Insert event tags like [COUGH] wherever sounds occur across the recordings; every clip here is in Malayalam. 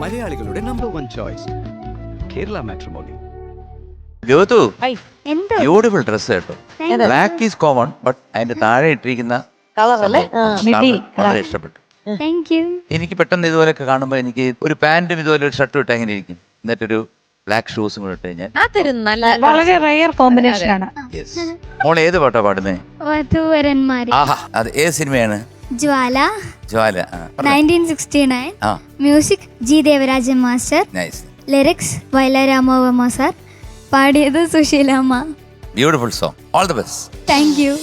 മലയാളികളുടെ number one choice Kerala matrimony Jyothu എന്തോ? ബ്യൂട്ടിഫുൾ ഡ്രസ് കേട്ടോ. ബ്ലാക്ക് ഈസ് കോമൺ ബട്ട് അതിന്റെ താഴെ ഇട്ടിരിക്കുന്ന കളർ അല്ലേ? വളരെ ഇഷ്ടപ്പെട്ടു. എനിക്ക് പെട്ടെന്ന് ഇതുപോലൊക്കെ കാണുമ്പോൾ എനിക്ക് ഒരു പാന്റും ഇതുപോലെ ഒരു ഷർട്ടും ഇട്ട് എങ്ങനെ ഇരിക്കും? എന്നിട്ടൊരു ബ്ലാക്ക് ഷൂസും കൂടെ ഇട്ട് കഴിഞ്ഞാൽ. അതൊരു നല്ല വളരെ റയർ കോമ്പിനേഷൻ ആണ്. മോൾ ഏത് പാട്ടാ പാടുന്നേ? വധൂവരന്മാര്. ആഹാ അത് ഏത് സിനിമയാണ്? Jwala. Jwala nineteen sixty nine music G Devarajan master lyrics Vayalaramavarma sir പാടിയത് Susheelamma beautiful song all the best thank you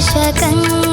शकम्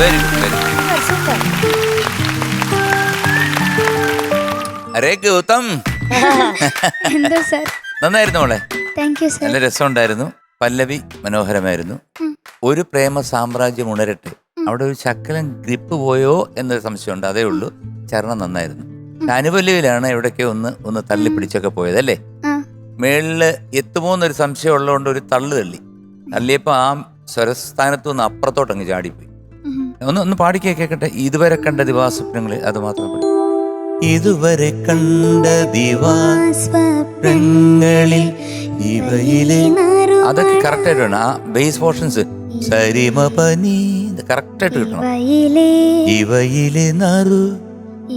very good അരേ ഗൗതം. നന്നായിരുന്നു മോളെ. താങ്ക് യു സാർ നല്ല രസമുണ്ടായിരുന്നു. പല്ലവി മനോഹരമായിരുന്നു. ഒരു പ്രേമ സാമ്രാജ്യം ഉണരട്ടെ. അവിടെ ഒരു ശക്കലം ഗ്രിപ്പ് പോയോ എന്നൊരു സംശയമുണ്ട്. അതേ ഉള്ളൂ. ചരണം നന്നായിരുന്നു. അനുപല്ലവിയിലാണ് എവിടൊക്കെ ഒന്ന് ഒന്ന് തള്ളി പിടിച്ചൊക്കെ പോയത് അല്ലേ മേളിൽ എത്തുമോ എന്നൊരു സംശയം ഉള്ളതുകൊണ്ട് ഒരു തള്ളു തള്ളി. തള്ളിയപ്പോ ആ സ്വരസ്ഥാനത്തു നിന്ന് അപ്പുറത്തോട്ടങ്ങ് ചാടിപ്പോയി. ഒന്ന് ഒന്ന് പാടിക്കേ കേക്കട്ടെ. ഇതുവരെ കണ്ട ദിവാസ്വപ്നങ്ങളിൽ അത് മാത്രം. ഇതുവരെ കണ്ട ദിവാസ്വപ്നങ്ങളിൽ ഇവയിലെ അതൊക്കെ കറക്റ്റ് ആയിട്ട് വേണം. ആ ബേസ് പോർഷൻസ് സരിമ പനി കറക്റ്റ് ആയിട്ട് കിട്ടണം. ഇവയിലെ നറു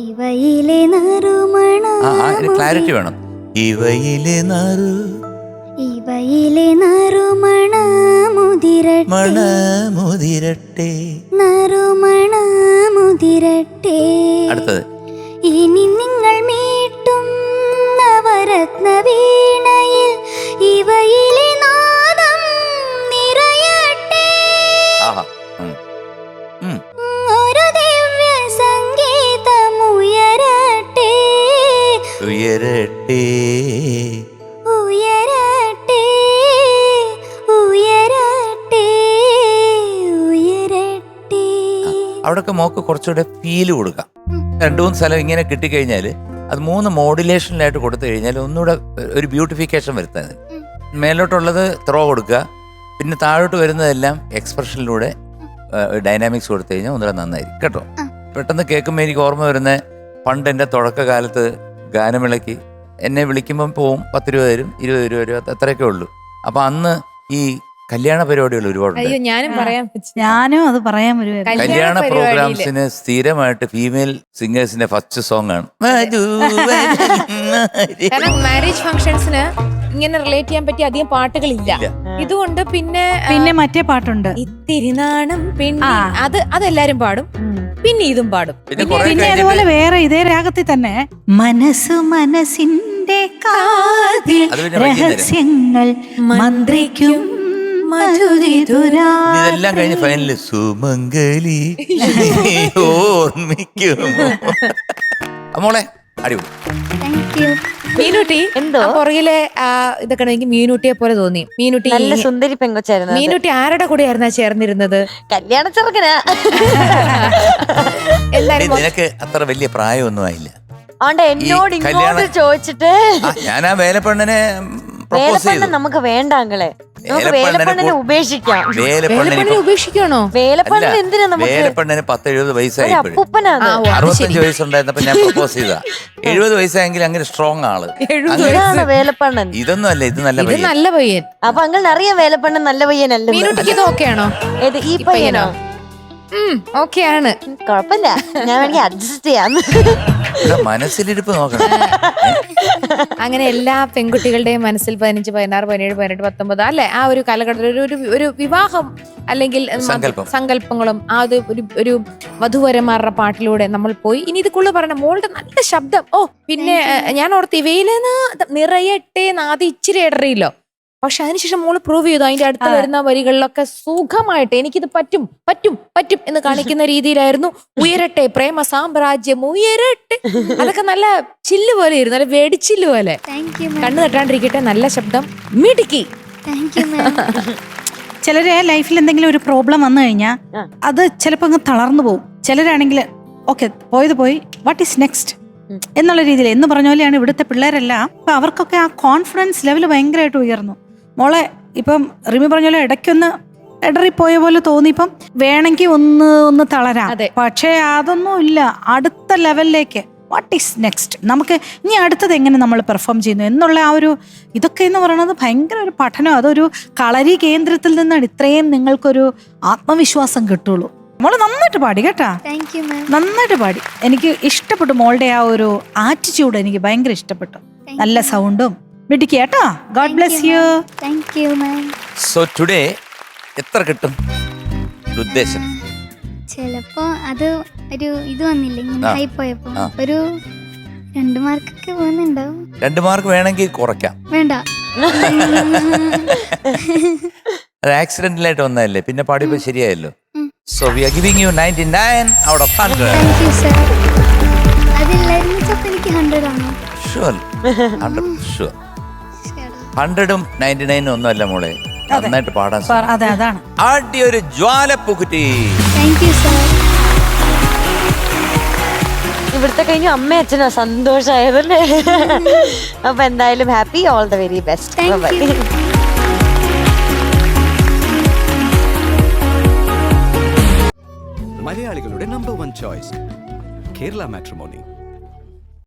ഇവയിലെ നറുമണ ആ ക്ലാരിറ്റി വേണം. ഇവയിലെ നറു ഇവയിലെ നറുമണ മുതിരട്ടെ മണമുതിരട്ടെ. നറുമണ മുതിരട്ടെ അടുത്തത്. ഇനി നിങ്ങൾ മീട്ടും നവരത്ന വീണയിൽ ഇവയിലെ നാദം നിറയട്ടെ. ഒരു ദിവ്യ സംഗീതം ഉയരട്ടെ ഉയരട്ടെ. ഉയരട്ടെ. അവിടെയൊക്കെ മോക്ക് കുറച്ചുകൂടെ ഫീൽ കൊടുക്കാം. രണ്ടു മൂന്ന് സ്ഥലം ഇങ്ങനെ കിട്ടിക്കഴിഞ്ഞാൽ അത് മൂന്ന് മോഡുലേഷനിലായിട്ട് കൊടുത്തു കഴിഞ്ഞാൽ ഒന്നുകൂടെ ഒരു ബ്യൂട്ടിഫിക്കേഷൻ വരുത്താൻ. മേലോട്ടുള്ളത് ത്രോ കൊടുക്കുക. പിന്നെ താഴോട്ട് വരുന്നതെല്ലാം എക്സ്പ്രഷനിലൂടെ ഡൈനാമിക്സ് കൊടുത്തു കഴിഞ്ഞാൽ ഒന്നുകൂടെ നന്നായിരിക്കും. കേട്ടോ? പെട്ടെന്ന് കേൾക്കുമ്പോൾ എനിക്ക് ഓർമ്മ വരുന്ന പണ്ട് എന്റെ തുടക്കകാലത്ത് ഗാനമിളക്കി എന്നെ വിളിക്കുമ്പം പോവും പത്ത് രൂപ തരും ഇരുപത് രൂപ തരും അത് അത്രയൊക്കെ ഉള്ളൂ. അപ്പം അന്ന് ഈ കല്യാണ പരിപാടികൾ ഒരുപാടുണ്ട്. അയ്യോ ഞാനും പറയാൻ വെച്ചു. ഞാനും അത് പറയാൻ കല്യാണ കല്യാണ പരിപാടിയിൽ. പ്രോഗ്രാംസിന് സ്ഥിരമായിട്ട് ഫീമെയിൽ സിംഗേഴ്സിന്റെ ഫസ്റ്റ് സോങ് ആണ്. കാരണം മാരേജ് ഫംഗ്ഷൻസിന് ഇങ്ങനെ റിലേറ്റ് ചെയ്യാൻ പറ്റിയ അധികം പാട്ടുകളില്ല. ഇല്ല. ഇതുകൊണ്ട് പിന്നെ ആ, പിന്നെ മറ്റേ പാട്ടുണ്ട്. ഇത്തിരി നാണം പിന്നെ ആ. അത് അതെല്ലാരും പാടും. പിന്നെ ഇതും പാടും. പിന്നെ കുറെ പിന്നെ കഴിഞ്ഞിട്ട് അതുപോലെ വേറെ ഇതേ രാഗത്തിൽ തന്നെ മനസ്സ് മനസ്സിന്റെ കാതിൽ അത് പിന്നെ വൈകുന്നേരം. രഹസ്യങ്ങൾ മന്ത്രിക്കും ഇതെല്ലാം കഴിഞ്ഞ് ഫൈനലിൽ സുമംഗലി. ഓർമ്മിക്കും മോളെ അടിപൊളി. മീനുട്ടി എന്തോ? പുറകിലെ ഇതൊക്കെ എനിക്ക് മീനുട്ടിയെ പോലെ തോന്നി. മീനുട്ടി നല്ല സുന്ദരി പെങ്കൊച്ചായിരുന്നു. മീനുട്ടി ആരുടെ കൂടെ ആയിരുന്ന ചേർന്നിരുന്നത്? കല്യാണ ചെറുക്കനാ. [LAUGHS] എല്ലാരും നിനക്ക് അത്ര വലിയ പ്രായമൊന്നും ആയില്ല. ആണ്ട് എന്നോട് ഇങ്ങോട്ട് ചോദിച്ചിട്ട്. ഞാൻ ആ വേലപ്പെണ്ണനെ പ്രപ്പോസ് വേലപ്പണ്ണൻ നമുക്ക് വേണ്ട അങ്ങളെ. നമുക്ക് വേലപ്പണ്ണനെ വേലപ്പണ്ണനെ കൂ- ഉപേക്ഷിക്കാം. വേലപ്പണ്ണനെ വേലപ്പണ്ണിനെ ഇപ്പൊ- ഉപേക്ഷിക്കണോ വേലപ്പണ്ണൻ അല്ല, എന്തിനാ നമുക്ക് വേലപ്പെണ്ണന് പത്ത് എഴുപത് ഒരു അപ്പൂപ്പനാണ്. ആ, ഓ, അത് അറുപത്തഞ്ച് ശരി. വയസ്സുണ്ടായിരുന്നപ്പോ ഞാൻ പ്രപ്പോസ് ചെയ്താ. [LAUGHS] എഴുപത് വയസ്സായെങ്കിൽ അങ്ങനെ സ്ട്രോങ് ആൾ. എഴുപത് അങ്ങനെ- ഇതാണ് വേലപ്പണ്ണൻ. ഇതൊന്നും അല്ല ഇത് നല്ല ഇത് പയ്യൻ. നല്ല പയ്യൻ. അപ്പൊ അങ്കിളിന് അറിയാം വേലപ്പണ്ണൻ നല്ല പയ്യനല്ല മീനുട്ടിക്ക് ഇത് ഓക്കെയാണോ? ഏത് ഈ പയ്യനോ? ഓക്കെ ആണ് കൊഴപ്പില്ല ഞാൻ വേണമെങ്കിൽ അഡ്ജസ്റ്റ് ചെയ്യാം. മനസ്സിലിരിപ്പ് നോക്കണം. അങ്ങനെ എല്ലാ പെൺകുട്ടികളുടെയും മനസ്സിൽ പതിനഞ്ച് പതിനാറ് പതിനേഴ് പതിനെട്ട് പത്തൊമ്പത് അല്ലെ? ആ ഒരു കാലഘട്ടത്തിൽ ഒരു ഒരു ഒരു വിവാഹം അല്ലെങ്കിൽ സങ്കല്പങ്ങളും ആ അത് ഒരു ഒരു വധുവരന്മാരുടെ പാട്ടിലൂടെ നമ്മൾ പോയി. ഇനി ഇത് കൂടുതൽ പറഞ്ഞ മോളുടെ നല്ല ശബ്ദം. ഓ പിന്നെ ഞാൻ ഓർത്ത് ഇവയിലെന്ന് നിറയട്ടെ നാദി ഇച്ചിരി ഇടറിയില്ലോ. പക്ഷെ അതിനുശേഷം മോൾ പ്രൂവ് ചെയ്തു. അതിന്റെ അടുത്ത് വരുന്ന വരികളിലൊക്കെ സുഖമായിട്ട് എനിക്കിത് പറ്റും പറ്റും പറ്റും എന്ന് കാണിക്കുന്ന രീതിയിലായിരുന്നു. ഉയരട്ടെ പ്രേമ സാമ്രാജ്യം ഉയരട്ടെ. അതൊക്കെ നല്ല ചില്ല് പോലെ ഇരുന്നു നല്ല വെടിച്ചില്ല് പോലെ. കണ്ണു തട്ടാണ്ടിരിക്കട്ടെ നല്ല ശബ്ദം. മിടുക്കി. [LAUGHS] ചിലരെ ലൈഫിൽ എന്തെങ്കിലും ഒരു പ്രോബ്ലം വന്നു കഴിഞ്ഞാൽ അത് ചിലപ്പോൾ അങ്ങ് തളർന്നു പോകും ചിലരാണെങ്കിൽ ഓക്കെ പോയത് പോയി. വാട്ട് ഈസ് നെക്സ്റ്റ് എന്നുള്ള രീതിയിൽ. എന്ന് പറഞ്ഞ പോലെയാണ് ഇവിടുത്തെ പിള്ളേരെല്ലാം. അപ്പൊ അവർക്കൊക്കെ ആ കോൺഫിഡൻസ് ലെവൽ ഭയങ്കരമായിട്ട് ഉയർന്നു. മോളെ ഇപ്പം റിമി പറഞ്ഞ പോലെ ഇടയ്ക്കൊന്ന് ഇടറിപ്പോയ പോലെ തോന്നി. ഇപ്പം വേണമെങ്കിൽ ഒന്ന് ഒന്ന് തളരാം. പക്ഷേ അതൊന്നും ഇല്ല. അടുത്ത ലെവലിലേക്ക്. വാട്ട് ഈസ് നെക്സ്റ്റ് നമുക്ക് ഇനി അടുത്തത് എങ്ങനെ നമ്മൾ പെർഫോം ചെയ്യുന്നു എന്നുള്ള ആ ഒരു ഇതൊക്കെ എന്ന് പറയുന്നത് ഭയങ്കര ഒരു പഠനം. അതൊരു കളരി കേന്ദ്രത്തിൽ നിന്നാണ് ഇത്രയും നിങ്ങൾക്കൊരു ആത്മവിശ്വാസം കിട്ടുള്ളൂ. മോൾ നന്നായിട്ട് പാടി കേട്ടാ. നന്നായിട്ട് പാടി. എനിക്ക് ഇഷ്ടപ്പെട്ടു മോളുടെ ആ ഒരു ആറ്റിറ്റ്യൂഡ് എനിക്ക് ഭയങ്കര ഇഷ്ടപ്പെട്ടു. നല്ല സൗണ്ടും മിടിക്കുക കേട്ടോ. God bless you thank you ma'am so today എത്ര കിട്ടും? ഒരു ഉദ്ദേശം. ചിലപ്പോ അത് ഒരു ഇത് വന്നില്ല ഇങ്ങനെ ആ. ഹൈ പോയപ്പോ ആ. ഒരു രണ്ട് മാർക്കൊക്കെ പോകുന്നുണ്ടാവും. രണ്ട് മാർക്ക് വേണമെങ്കിൽ കുറയ്ക്കാം. വേണ്ട. അത് ആക്സിഡന്റിലായിട്ട് വന്നതല്ലേ പിന്നെ പാടിയപ്പോ ശരിയായല്ലോ. ഉം. So we are giving you ninety nine out of hundred thank you sir അതില്ലായിരുന്നു ചിലപ്പോ എനിക്ക് ഹൺഡ്രഡ് ആണോ. ഷുവർ ഹൺഡ്രഡ് ഷുവർ ഹൺഡ്രഡും നയന്റി നയനും ഒന്നുമല്ല മോളെ. നന്നായിട്ട് പാടാൻ അതെ അതാണ്. ആദ്യ ഒരു ജ്വാലപ്പുകുറ്റി ഇവിടുത്തെ കഴിഞ്ഞു അമ്മ അച്ഛനാ സന്തോഷമായതല്ലേ? അപ്പൊ എന്തായാലും happy all the very best. മലയാളികളുടെ number one choice Kerala matrimony